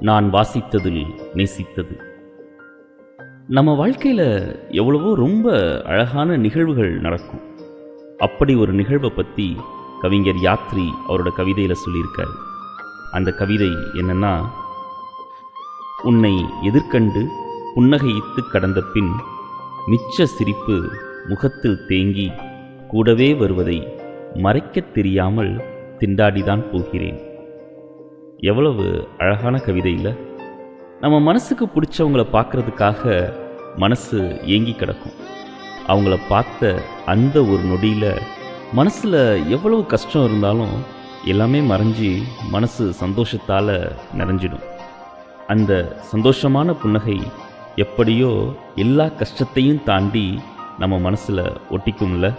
நான் வாசித்ததில் நேசித்தது. நம்ம வாழ்க்கையில் எவ்வளவோ ரொம்ப அழகான நிகழ்வுகள் நடக்கும். அப்படி ஒரு நிகழ்வை பற்றி கவிஞர் யாத்ரி அவரோட கவிதையில் சொல்லியிருக்காரு. அந்த கவிதை என்னன்னா உன்னை எதிர்கண்டு புன்னகையித்து கடந்த பின் மிச்ச சிரிப்பு முகத்தில் தேங்கி கூடவே வருவதை மறைக்கத் தெரியாமல் திண்டாடிதான் போகிறேன். எவ்வளவு அழகான கவிதை இல்லை? நம்ம மனசுக்கு பிடிச்சவங்கள பார்க்கறதுக்காக மனசு ஏங்கி கிடக்கும். அவங்கள பார்த்த அந்த ஒரு நொடியில் மனசில் எவ்வளவு கஷ்டம் இருந்தாலும் எல்லாமே மறைஞ்சி மனசு சந்தோஷத்தால் நிறைஞ்சிடும். அந்த சந்தோஷமான புன்னகை எப்படியோ எல்லா கஷ்டத்தையும் தாண்டி நம்ம மனசில் ஒட்டிக்கும்ல?